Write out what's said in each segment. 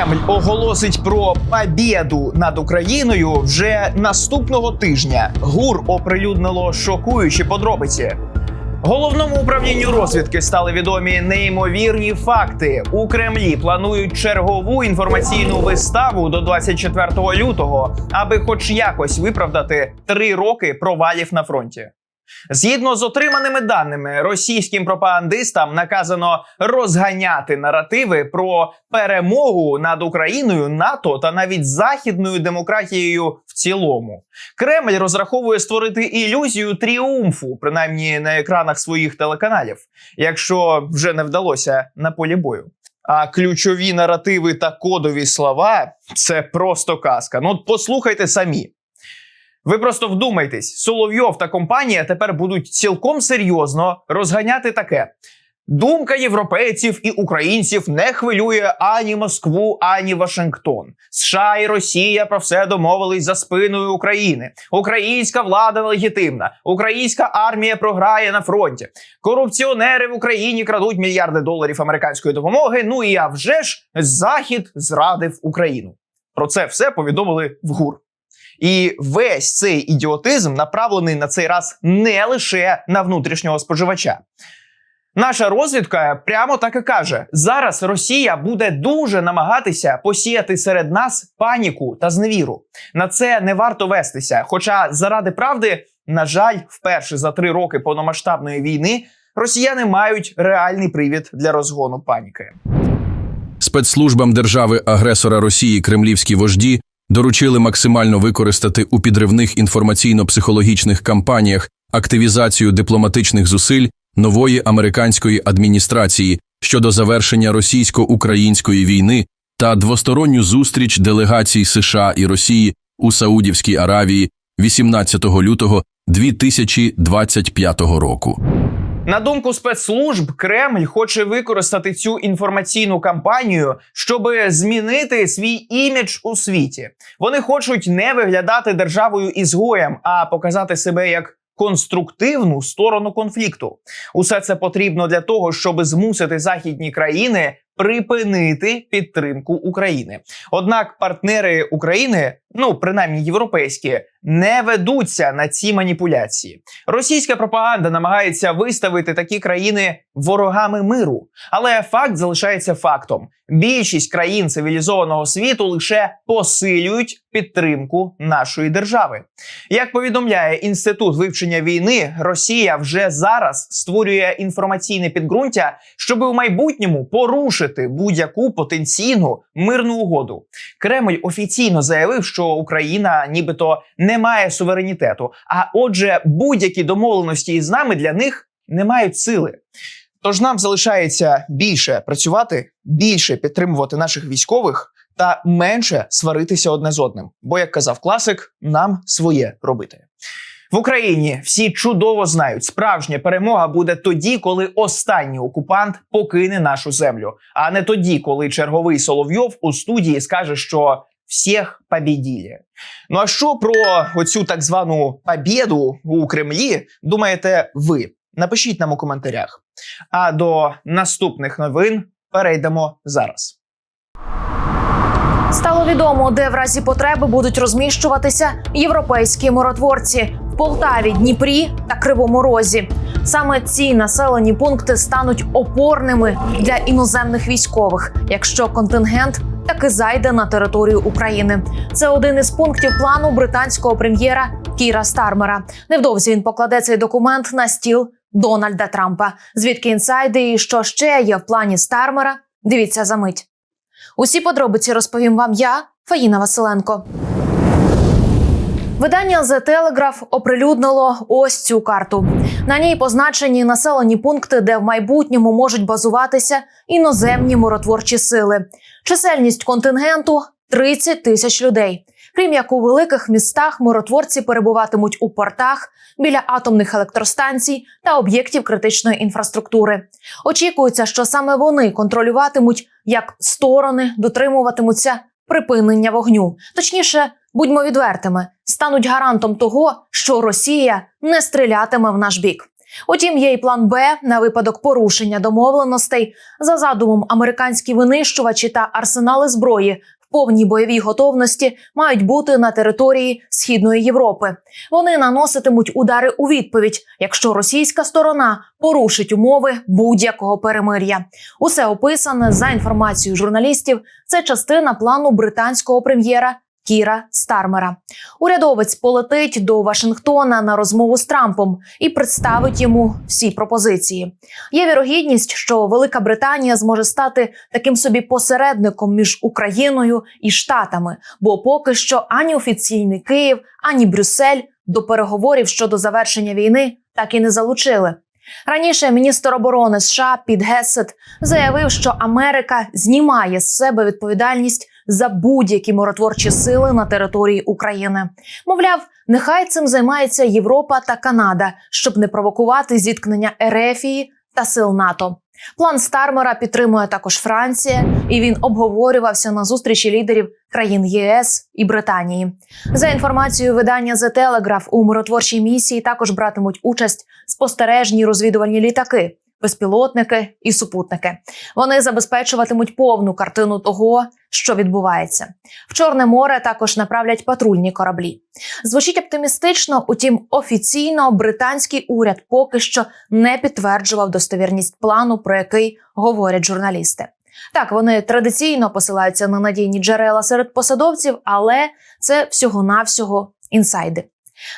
Кремль оголосить про побєду над Україною вже наступного тижня. ГУР оприлюднило шокуючі подробиці. Головному управлінню розвідки стали відомі неймовірні факти. У Кремлі планують чергову інформаційну виставу до 24 лютого, аби хоч якось виправдати три роки провалів на фронті. Згідно з отриманими даними, російським пропагандистам наказано розганяти наративи про перемогу над Україною, НАТО та навіть західною демократією в цілому. Кремль розраховує створити ілюзію тріумфу, принаймні на екранах своїх телеканалів, якщо вже не вдалося на полі бою. А ключові наративи та кодові слова це просто казка. Ну от послухайте самі. Ви просто вдумайтесь, Соловйов та компанія тепер будуть цілком серйозно розганяти таке. Думка європейців і українців не хвилює ані Москву, ані Вашингтон. США і Росія про все домовились за спиною України. Українська влада нелегітимна. Українська армія програє на фронті. Корупціонери в Україні крадуть мільярди доларів американської допомоги. Ну і а вже ж Захід зрадив Україну. Про це все повідомили в ГУР. І весь цей ідіотизм направлений на цей раз не лише на внутрішнього споживача. Наша розвідка прямо так і каже: зараз Росія буде дуже намагатися посіяти серед нас паніку та зневіру. На це не варто вестися. Хоча, заради правди, на жаль, вперше за три роки повномасштабної війни росіяни мають реальний привід для розгону паніки. Спецслужбам держави-агресора Росії кремлівські вожді доручили максимально використати у підривних інформаційно-психологічних кампаніях активізацію дипломатичних зусиль нової американської адміністрації щодо завершення російсько-української війни та двосторонню зустріч делегацій США і Росії у Саудівській Аравії 18 лютого 2025 року. На думку спецслужб, Кремль хоче використати цю інформаційну кампанію, щоб змінити свій імідж у світі. Вони хочуть не виглядати державою ізгоєм, а показати себе як конструктивну сторону конфлікту. Усе це потрібно для того, щоб змусити західні країни припинити підтримку України. Однак партнери України, ну принаймні європейські, не ведуться на ці маніпуляції. Російська пропаганда намагається виставити такі країни ворогами миру, але факт залишається фактом: більшість країн цивілізованого світу лише посилюють підтримку нашої держави. Як повідомляє інститут вивчення війни, Росія вже зараз створює інформаційне підґрунтя, щоб у майбутньому порушити будь-яку потенційну мирну угоду. Кремль офіційно заявив, що Україна нібито не має суверенітету. А отже, будь-які домовленості із нами для них не мають сили. Тож нам залишається більше працювати, більше підтримувати наших військових та менше сваритися одне з одним. Бо, як казав класик, нам своє робити. В Україні всі чудово знають, справжня перемога буде тоді, коли останній окупант покине нашу землю, а не тоді, коли черговий Соловйов у студії скаже, що всіх побіділи. Ну а що про оцю так звану побєду у Кремлі думаєте ви? Напишіть нам у коментарях. А до наступних новин перейдемо зараз. Стало відомо, де в разі потреби будуть розміщуватися європейські миротворці в Полтаві, Дніпрі та Кривому Розі. Саме ці населені пункти стануть опорними для іноземних військових, якщо контингент таки зайде на територію України. Це один із пунктів плану британського прем'єра Кіра Стармера. Невдовзі він покладе цей документ на стіл Дональда Трампа. Звідки інсайди і що ще є в плані Стармера? Дивіться за мить. Усі подробиці розповім вам я, Фаїна Василенко. Видання The Telegraph оприлюднило ось цю карту. На ній позначені населені пункти, де в майбутньому можуть базуватися іноземні миротворчі сили. Чисельність контингенту 30 тисяч людей. Крім як у великих містах, миротворці перебуватимуть у портах біля атомних електростанцій та об'єктів критичної інфраструктури. Очікується, що саме вони контролюватимуть, як сторони дотримуватимуться припинення вогню. Точніше, будьмо відвертими, стануть гарантом того, що Росія не стрілятиме в наш бік. Утім, є і план Б на випадок порушення домовленостей за задумом американські винищувачі та арсенали зброї. Повній бойовій готовності мають бути на території східної Європи. Вони наноситимуть удари у відповідь, якщо російська сторона порушить умови будь-якого перемир'я. Усе описане за інформацією журналістів. Це частина плану британського прем'єра Кіра Стармера. Урядовець полетить до Вашингтона на розмову з Трампом і представить йому всі пропозиції. Є вірогідність, що Велика Британія зможе стати таким собі посередником між Україною і Штатами, бо поки що ані офіційний Київ, ані Брюссель до переговорів щодо завершення війни так і не залучили. Раніше міністр оборони США Піт Гесет заявив, що Америка знімає з себе відповідальність за будь-які миротворчі сили на території України. Мовляв, нехай цим займається Європа та Канада, щоб не провокувати зіткнення Ерефії та сил НАТО. План Стармера підтримує також Франція, і він обговорювався на зустрічі лідерів країн ЄС і Британії. За інформацією видання The Telegraph, у миротворчій місії також братимуть участь спостережні розвідувальні літаки, безпілотники і супутники. Вони забезпечуватимуть повну картину того, що відбувається. В Чорне море також направлять патрульні кораблі. Звучить оптимістично, утім, офіційно британський уряд поки що не підтверджував достовірність плану, про який говорять журналісти. Так, вони традиційно посилаються на надійні джерела серед посадовців, але це всього-навсього інсайди.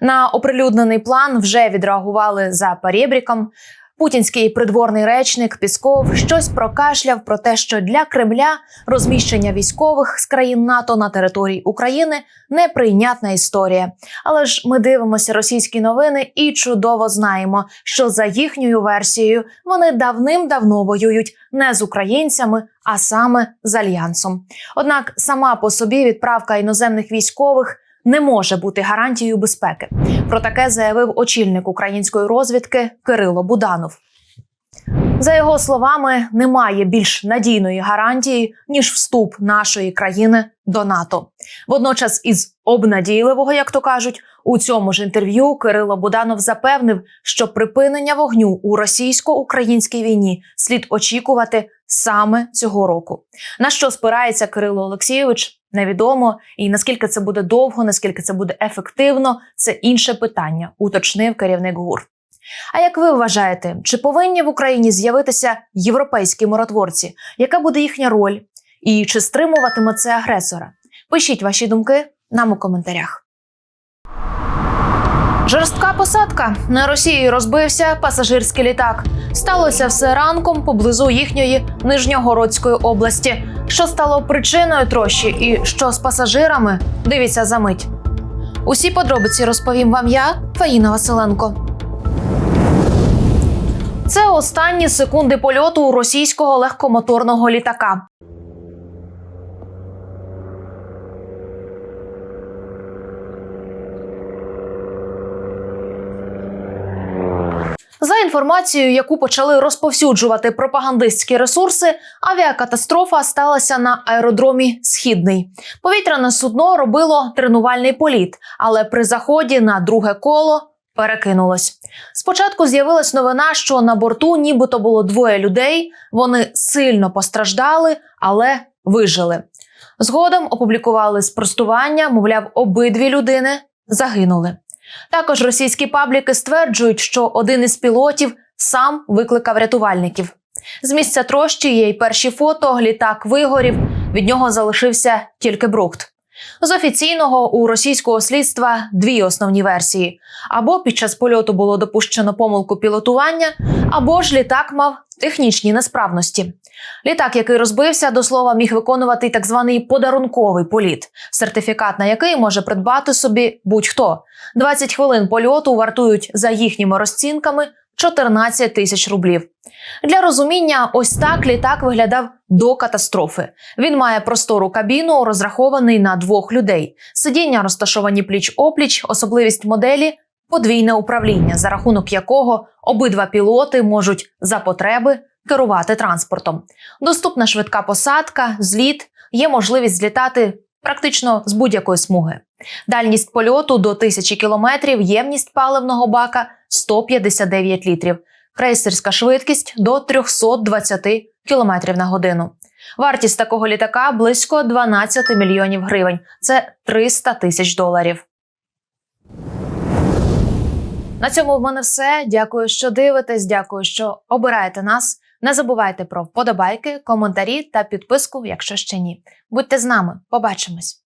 На оприлюднений план вже відреагували за перебріком. Путінський придворний речник Пісков щось прокашляв про те, що для Кремля розміщення військових з країн НАТО на території України неприйнятна історія. Але ж ми дивимося російські новини і чудово знаємо, що за їхньою версією вони давним-давно воюють не з українцями, а саме з альянсом. Однак сама по собі відправка іноземних військових не може бути гарантією безпеки. Про таке заявив очільник української розвідки Кирило Буданов. За його словами, немає більш надійної гарантії ніж вступ нашої країни до НАТО. Водночас, із обнадійливого, як то кажуть, у цьому ж інтерв'ю Кирило Буданов запевнив, що припинення вогню у російсько-українській війні слід очікувати саме цього року. На що спирається Кирило Олексійович? Невідомо, і наскільки це буде довго, наскільки це буде ефективно, це інше питання, уточнив керівник ГУР. А як ви вважаєте, чи повинні в Україні з'явитися європейські миротворці? Яка буде їхня роль? І чи стримуватиме це агресора? Пишіть ваші думки нам у коментарях. Жорстка посадка на Росії розбився пасажирський літак. Сталося все ранком поблизу їхньої Нижньогородської області. Що стало причиною трощі і що з пасажирами? Дивіться за мить. Усі подробиці розповім вам я, Фаїна Василенко. Це останні секунди польоту російського легкомоторного літака. За інформацією, яку почали розповсюджувати пропагандистські ресурси, авіакатастрофа сталася на аеродромі Східний. Повітряне судно робило тренувальний політ, але при заході на друге коло перекинулось. Спочатку з'явилась новина, що на борту нібито було двоє людей. Вони сильно постраждали, але вижили. Згодом опублікували спростування, мовляв, обидві людини загинули. Також російські пабліки стверджують, що один із пілотів сам викликав рятувальників. З місця трощі є й перші фото. Літак вигорів. Від нього залишився тільки брухт. З офіційного у російського слідства дві основні версії: або під час польоту було допущено помилку пілотування, або ж літак мав технічні несправності. Літак, який розбився, до слова, міг виконувати так званий подарунковий політ, сертифікат на який може придбати собі будь-хто. 20 хвилин польоту вартують за їхніми розцінками 14 тисяч рублів. Для розуміння, ось так літак виглядав до катастрофи. Він має простору кабіну, розрахований на двох людей. Сидіння розташовані пліч опліч, особливість моделі подвійне управління, за рахунок якого обидва пілоти можуть за потреби керувати транспортом. Доступна швидка посадка, зліт, є можливість злітати практично з будь-якої смуги. Дальність польоту до 1000 кілометрів, ємність паливного бака 159 літрів, крейсерська швидкість до 320 кілометрів на годину. Вартість такого літака близько 12 мільйонів гривень. Це 300 тисяч доларів. На цьому в мене все. Дякую, що дивитесь. Дякую, що обираєте нас. Не забувайте про вподобайки, коментарі та підписку, якщо ще ні. Будьте з нами, побачимось.